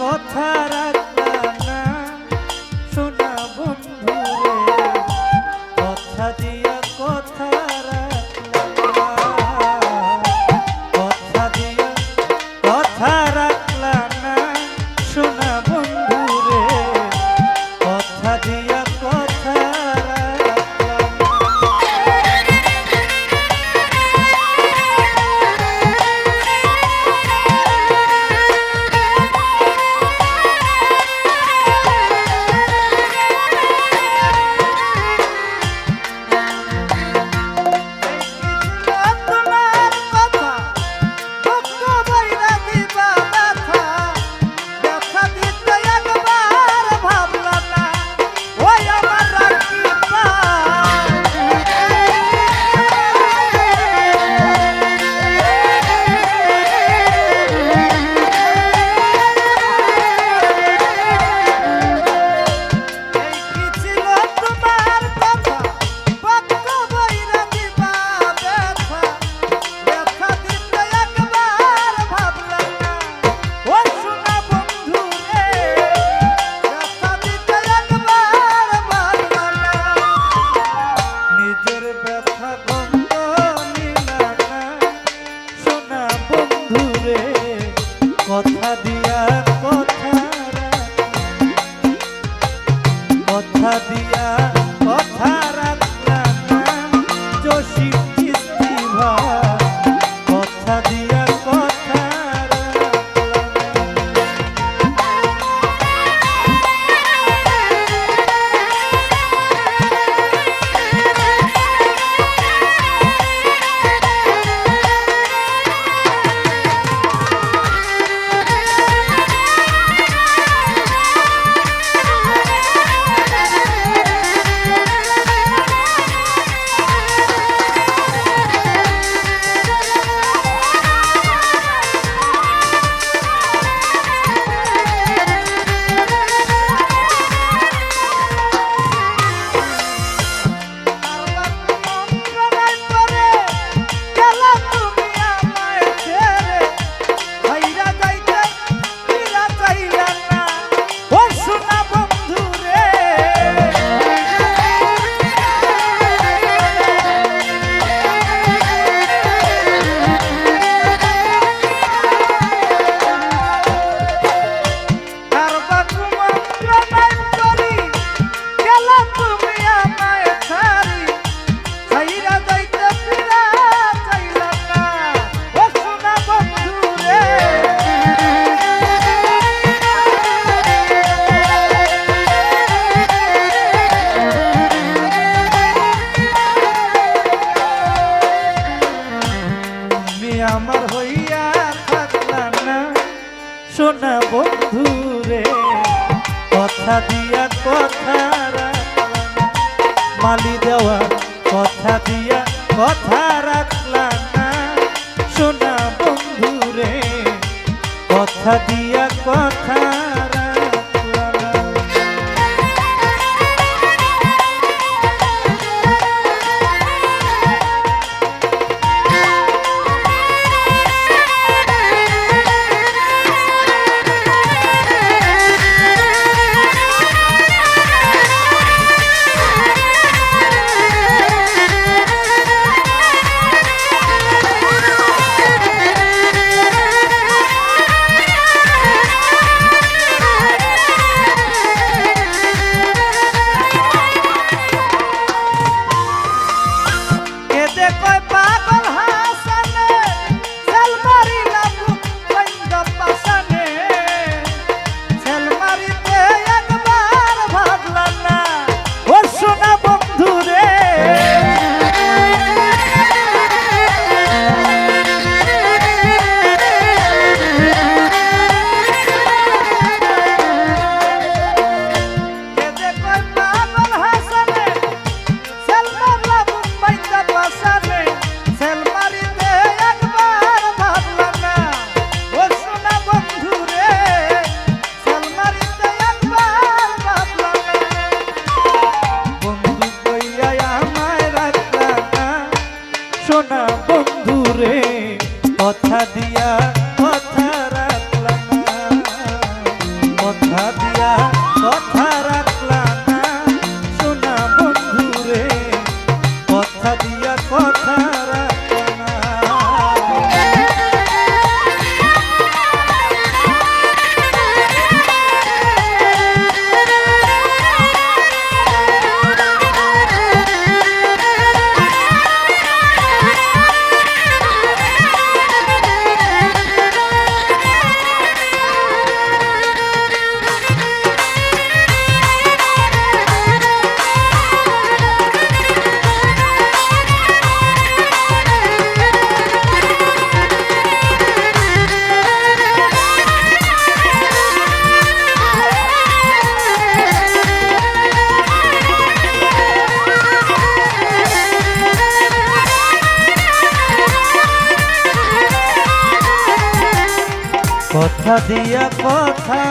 কথা রাখবা না। শোনা বন্ধুরা বন্ধুরে কথা দিয়া কথা কথা দিয়া কথা দিয়া কথা মালি দেওয়া কথা দিয়া কথা রাখলাম না। শোনা বন্ধুরে, কথা দিয়া কথা দে yeah. কথা দিয়া কথা।